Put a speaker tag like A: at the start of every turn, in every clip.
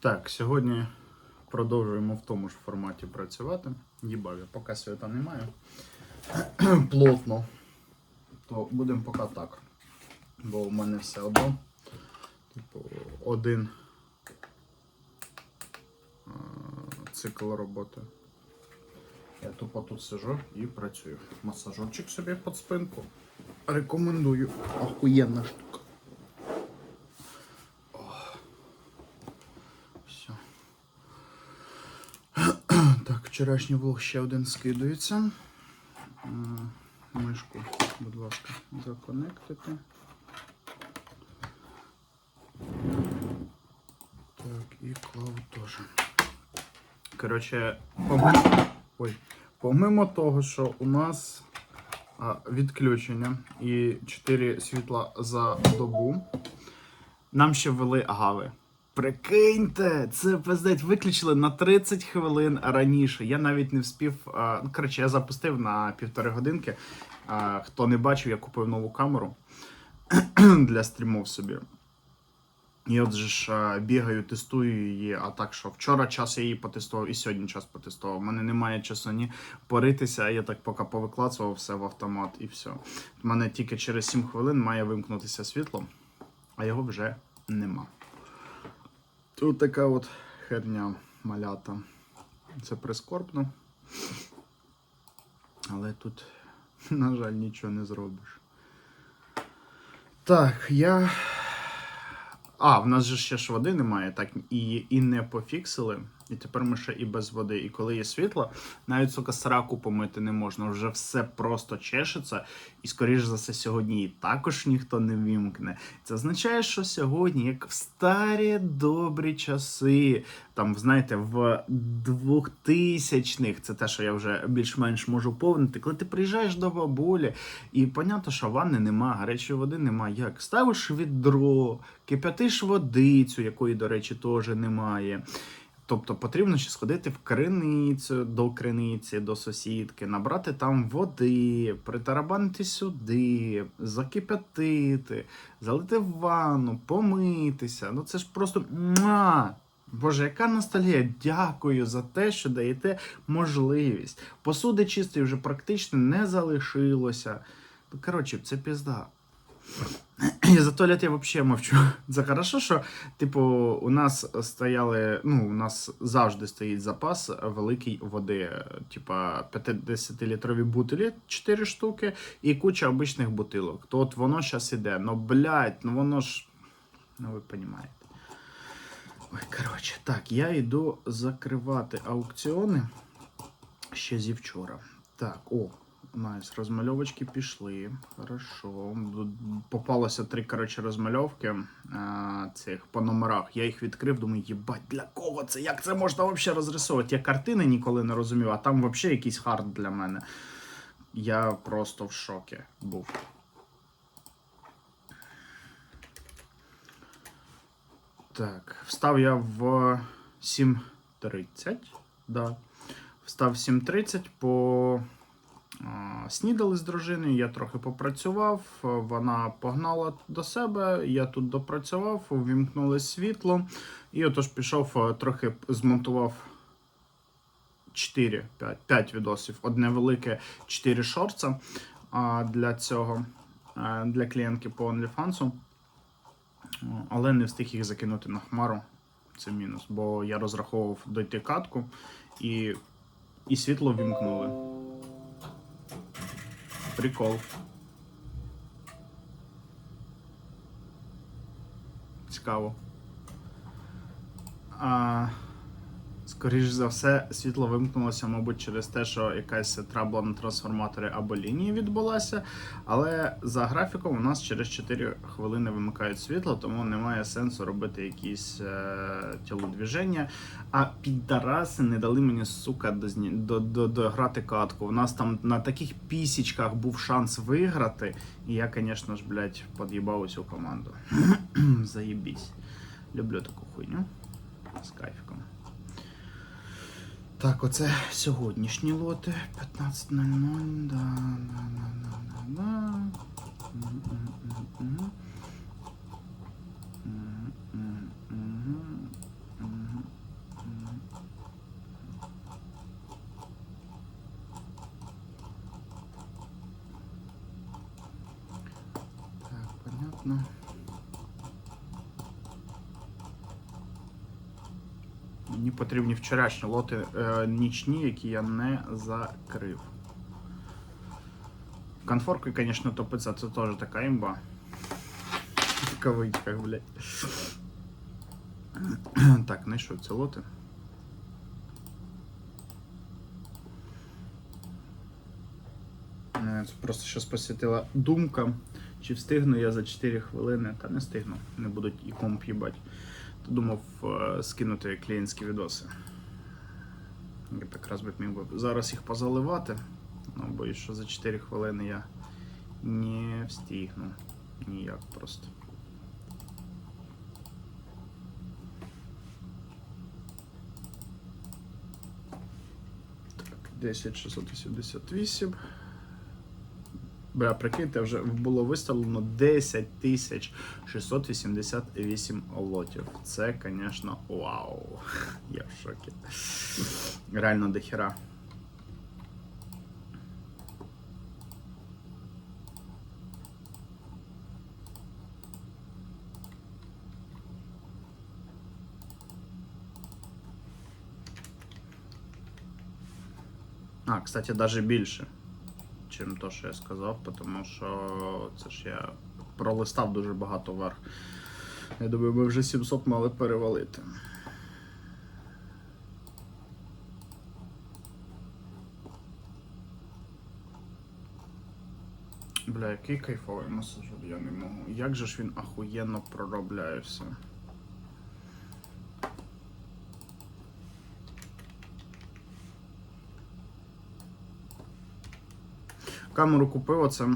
A: Так, сьогодні продовжуємо в тому ж форматі працювати. Їбав, я поки свята немає. Плотно. То будемо поки так. Бо у мене все одно. Типу, один цикл роботи. Я тупо тут сижу і працюю. Масажорчик собі під спинку. Рекомендую. Охуєнна штука. Все. Так, вчорашній влог ще один скидується. Мишку, будь ласка, законектити. Так, і клаву теж. Коротше, помимо, ой, помимо того, що у нас відключення і 4 світла за добу, нам ще ввели агави. Прикиньте, це пиздець виключили на 30 хвилин раніше. Я навіть не вспів. а, Ну, коротше, я запустив на півтори годинки. Хто не бачив, я купив нову камеру для стрімов собі. І от же ж бігаю, тестую її. А так що вчора час я її потестував і сьогодні час потестував. У мене немає часу ні поритися, а я так поки повикладував все в автомат і все. У мене тільки через 7 хвилин має вимкнутися світло, а його вже нема. Тут така от херня малята. Це прискорбно. Але тут, на жаль, нічого не зробиш. Так, я. А, в нас же ще ж води немає, так і, і не пофіксили. І тепер ми ще і без води. І коли є світло, навіть сука сраку помити не можна. Вже все просто чешеться. І скоріш за все, сьогодні її також ніхто не вімкне. Це означає, що сьогодні, як в старі добрі часи, там, знаєте, в 2000-х, це те, що я вже більш-менш можу повнити. Коли ти приїжджаєш до бабулі, і понятно, що ванни нема, гарячої води нема. Як? Ставиш відро, кип'ятиш водицю, якої, до речі, теж немає. Тобто потрібно ще сходити в криницю, до криниці, до сусідки, набрати там води, притарабанити сюди, закип'ятити, залити в ванну, помитися. Ну це ж просто! Боже, яка ностальгія! Дякую за те, що даєте можливість. Посуди чистої вже практично не залишилося. Ну, коротше, це пізда. І за туалет я взагалі мовчу. Це хорошо, що, типу, у нас стояли, ну, у нас завжди стоїть запас великий води. Типа 50-літрові бутилі 4 штуки і куча обичних бутилок. То от воно зараз іде. Ну, блядь, ну воно ж. Ну, ви розумієте. Ой, коротше, так, я йду закривати аукціони ще зі вчора. Так, о, Найс, розмальовочки пішли. Хорошо. Попалося три коротше, розмальовки а, цих по номерах. Я їх відкрив, думаю, їбать, для кого це? Як це можна взагалі розрисовувати? Я картини ніколи не розумів, а там взагалі якийсь хард для мене. Я просто в шокі був. Так, встав я в 7.30. Да. Встав в 7.30 по. Снідали з дружиною, я трохи попрацював, вона погнала до себе, я тут допрацював, увімкнули світло. І отож пішов, е, трохи змонтував 4, 5, 5 відосів. Одне велике 4 шорца для цього, е, для клієнтки по OnlyFans. Але не встиг їх закинути на хмару. Це мінус, бо я розраховував дойти катку і, і світло вімкнули. Прикол. Цікаво. А, скоріш за все, світло вимкнулося, мабуть, через те, що якась трабла на трансформаторі або лінії відбулася. Але за графіком у нас через 4 хвилини вимикають світло, тому немає сенсу робити якісь е, тілодвіження. А піддараси не дали мені, сука, дозні- до, до, дограти катку. У нас там на таких пісічках був шанс виграти. І я, звісно ж, блядь, під'їбав усю команду. Заєбісь. Люблю таку хуйню. З кайфиком. Так, оце сьогоднішні лоти. 15.00. Да, да, да, да, да, потрібні вчорашні лоти е, нічні, які я не закрив. Конфорки, звісно, топиться, це теж така імба. В кавичках, блядь. Так, знайшов ці лоти. Це просто щось посвятила думка, чи встигну я за 4 хвилини, та не встигну, не будуть і комп їбать. Думав е, скинути клієнтські відоси. Я якраз би міг би зараз їх позаливати, ну боюсь, що за 4 хвилини я не встигну. Ніяк просто. Так, 10688. Бля, прикиньте, вже було виставлено 10 тисяч 688 лотів. Це, звісно, вау. Я в шокі. Реально дохера. А, кстати, даже більше, чим то, що я сказав, тому що це ж я пролистав дуже багато вверх. Я думаю, ми вже 700 мали перевалити. Бля, який кайфовий масажер, я не можу. Як же ж він ахуєнно проробляє все. Камеру купив оце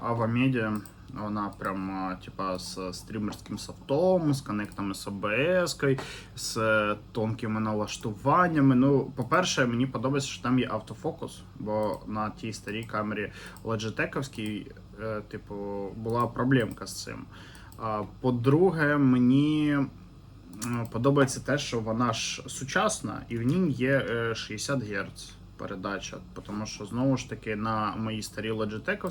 A: Авамедіа. Вона прям типа з стрімерським софтом, з коннектами з OBS, з е, тонкими налаштуваннями. Ну, по-перше, мені подобається, що там є автофокус, бо на тій старій камері Logitech, е, типу, була проблемка з цим. По-друге, мені подобається те, що вона ж сучасна і в ній є е, 60 Гц передача, тому що знову ж таки на моїй старій Logitech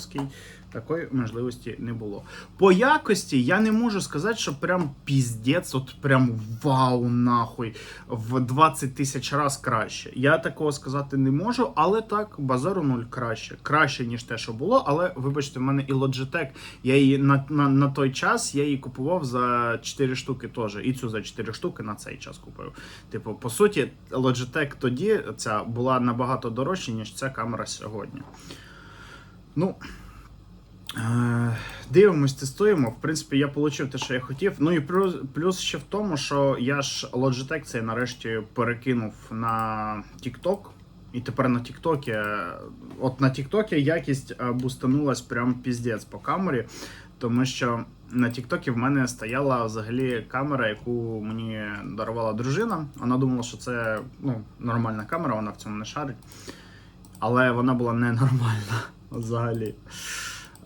A: такої можливості не було. По якості я не можу сказати, що прям піздець, от прям вау, нахуй, в 20 тисяч раз краще. Я такого сказати не можу, але так, базару нуль краще. Краще, ніж те, що було. Але вибачте, в мене і Logitech, я її на, на, на той час я її купував за 4 штуки теж. І цю за 4 штуки на цей час купив. Типу, по суті, Logitech тоді ця була набагато дорожча, ніж ця камера сьогодні. Ну. Е, Дивимось, тестуємо. В принципі, я отримав те, що я хотів. Ну і плюс, ще в тому, що я ж Logitech цей нарешті перекинув на TikTok. І тепер на TikTok, от на TikTok якість е, бустанулась прям піздець по камері, тому що на TikTok в мене стояла взагалі камера, яку мені дарувала дружина. Вона думала, що це ну, нормальна камера, вона в цьому не шарить. Але вона була ненормальна взагалі.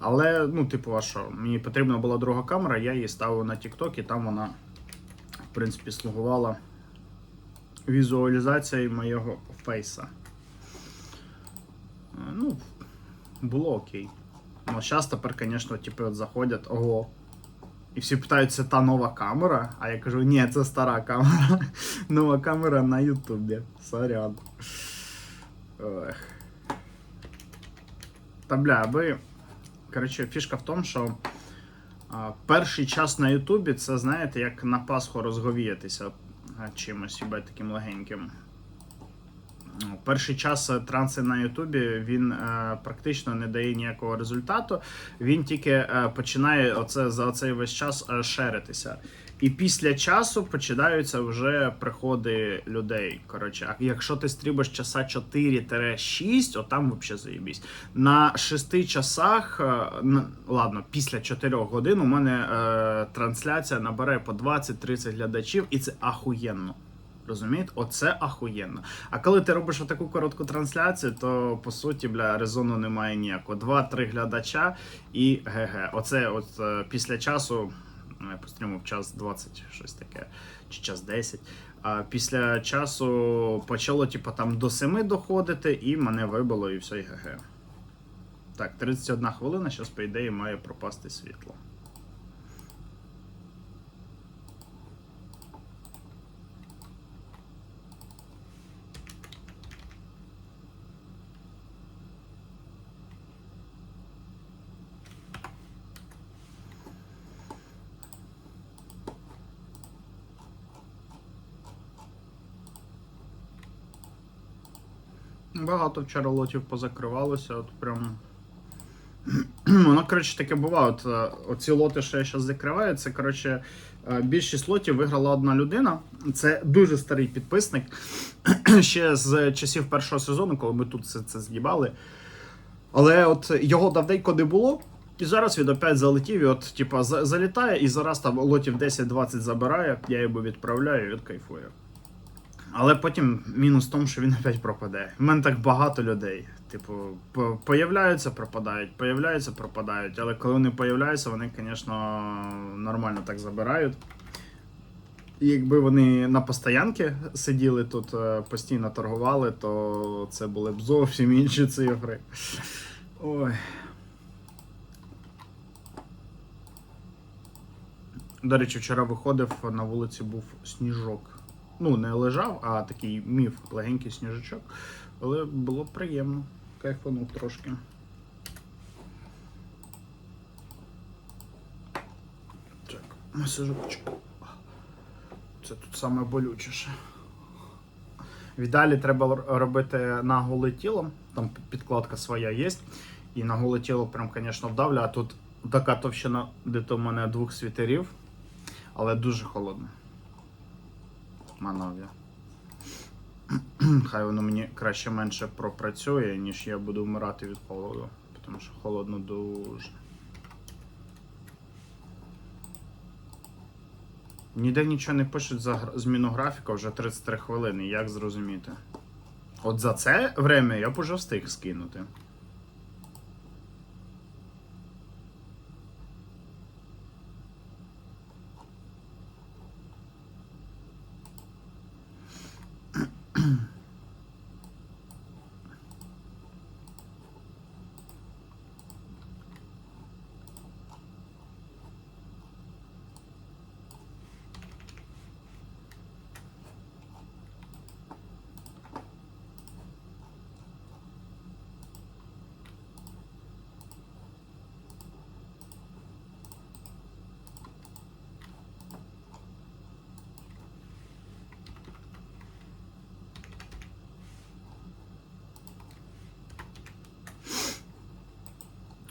A: Але, ну, типу, а що? Мені потрібна була друга камера, я її ставив на TikTok, і там вона, в принципі, слугувала візуалізацією моєго фейса. Е, Ну, було окей. Ну, зараз тепер, звісно, типу, заходять, ого. І всі питають, це та нова камера, а я кажу, ні, це стара камера. Нова камера на Ютубі. Сорян. Та бля, аби. Коротше, фішка в тому, що перший час на Ютубі це, знаєте, як на Пасху розговіятися чимось бать, таким легеньким. Ну, Перший час е, транси на Ютубі він е, практично не дає ніякого результату. Він тільки е, починає оце за цей весь час е, шеритися. І після часу починаються вже приходи людей. Коротше, а якщо ти стрібиш часа 4-6, отам взагалі заєбісь. На 6 часах, е, ладно, після 4 годин у мене е, трансляція набере по 20-30 глядачів, і це ахуєнно. Розумієте? Оце ахуєнно. А коли ти робиш таку коротку трансляцію, то по суті, бля, резону немає ніякого. Два-три глядача і ГГ. Оце от е, після часу, ну я в час 20, щось таке, чи час 10. А після часу почало, типу, там до 7 доходити, і мене вибило, і все, і ГГ. Так, 31 хвилина, зараз, по ідеї, має пропасти світло. Багато вчора лотів позакривалося, от прям. Воно, коротше, таке буває. Е, оці лоти, що я зараз закриваю, це коротше, е, більшість лотів виграла одна людина. Це дуже старий підписник. Ще з часів першого сезону, коли ми тут все це з'їбали. Але от його давненько не було. І зараз він опять залетів, і от, типа, залітає, і зараз там лотів 10-20 забирає, я йому відправляю, і він кайфує. Але потім мінус в тому, що він опять пропаде. У мене так багато людей. Типу, появляються, пропадають, появляються, пропадають. Але коли вони появляються, вони, звісно, нормально так забирають. І якби вони на постоянки сиділи тут, е, постійно торгували, то це були б зовсім інші цифри. Ой. До речі, вчора виходив, на вулиці був сніжок. Ну, не лежав, а такий міф, легенький сніжачок. Але було приємно. Кайфанув трошки. Так, масажочок. Це тут саме болючіше. Віддалі треба робити на голе тіло. Там підкладка своя є. І на голе тіло прям, звісно, вдавлю, а тут така товщина, де то в мене двох світерів, але дуже холодно. Манов'я. Хай воно мені краще менше пропрацює, ніж я буду вмирати від холоду. Тому що холодно дуже. Ніде нічого не пишуть за зміну графіка вже 33 хвилини. Як зрозуміти? От за це время я б уже встиг скинути.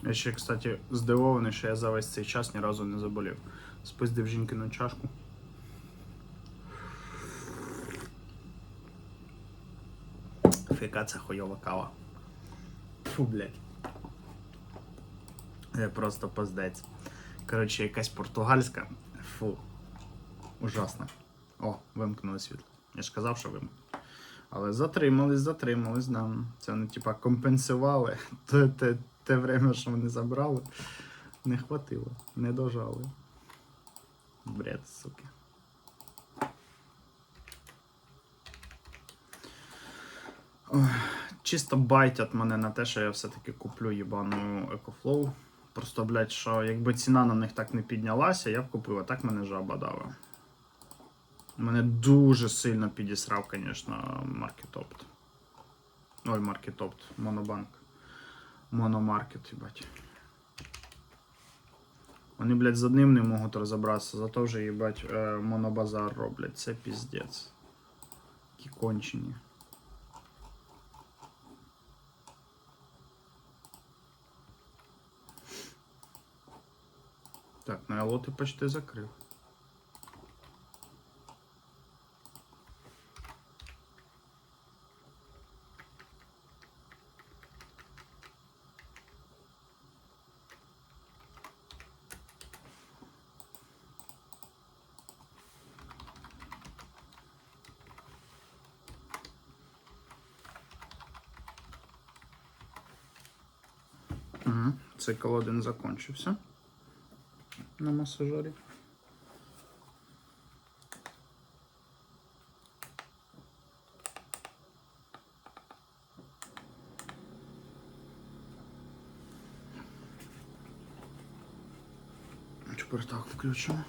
A: Я ще, кстати, здивований, що я за весь цей час ні разу не заболів. Спиздив жінки на чашку. Фіка це хуйова кава. Фу, блядь. Я просто поздець. Коротше, якась португальська. Фу. Ужасно. О, вимкнули світло. Я ж казав, що вимкнули. Але затримались, затримались, да. Це вони, типа, компенсували те, время, що вони забрали. Не хватило, не дожали. Бред, суки. Чисто байтять мене на те, що я все-таки куплю їбану EcoFlow. Просто, блядь, що якби ціна на них так не піднялася, я б купив, а так мене жаба дала. Мене дуже сильно підісрав, звісно, Маркетопт. Ой, Маркетопт, Монобанк. Мономаркет, їбать. Вони, блядь, з одним не можуть розібратися, зато вже, їбать, е, монобазар роблять. Це піздець. Які кончені. Так, ну я лоти почти закрив. Цикл один закончився на масажері. Тепер так включимо.